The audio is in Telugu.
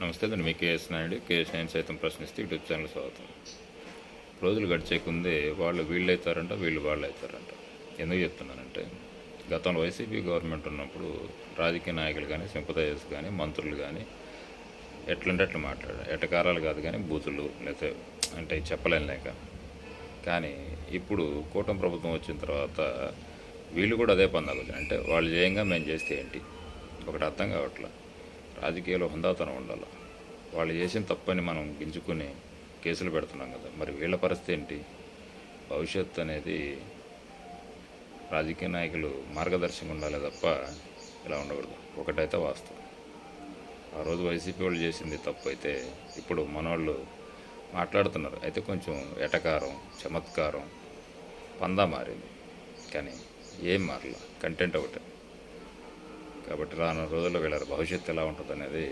నమస్తే నేను మీ కేఎస్ నాయుడు. కేఎస్ నాయుడు సైతం ప్రశ్నిస్తే యూట్యూబ్ ఛానల్ స్వాగతం. రోజులు గడిచేకుందే వాళ్ళు వీళ్ళు అవుతారంట వీళ్ళు వాళ్ళు అవుతారంట ఎందుకు చెప్తున్నానంటే గతంలో వైసీపీ గవర్నమెంట్ ఉన్నప్పుడు రాజకీయ నాయకులు కానీ సింపదైజర్స్ కానీ మంత్రులు కానీ ఎట్లంటే అట్లా మాట్లాడారు ఎటకారాలు కాదు కానీ బూతులు లేకపోతే అంటే చెప్పలేని లేక. కానీ ఇప్పుడు కూటమి ప్రభుత్వం వచ్చిన తర్వాత వీళ్ళు కూడా అదే పందాలు అంటే వాళ్ళు చేయంగా మేము చేస్తే ఏంటి? ఒకటి అర్థం కావట్లేదు రాజకీయాల్లో హుందాతనం ఉండాలి. వాళ్ళు చేసిన తప్పని మనం గింజుకుని కేసులు పెడుతున్నాం కదా. మరి వీళ్ళ పరిస్థితి ఏంటి? భవిష్యత్తు అనేది రాజకీయ నాయకులు మార్గదర్శకంగా ఉండాలి తప్ప ఇలా ఉండకూడదు. ఒకటైతే వాస్తవం. ఆ రోజు వైసీపీ వాళ్ళు చేసింది తప్పు అయితే ఇప్పుడు మనవాళ్ళు మాట్లాడుతున్నారు. అయితే కొంచెం ఎటకారం చమత్కారం పందా మారింది. కానీ ఏం మారల? కంటెంట్ ఒకటే. కాబట్టి రానున్న రోజుల్లో వీళ్ళ భవిష్యత్తు ఎలా ఉంటుంది అనేది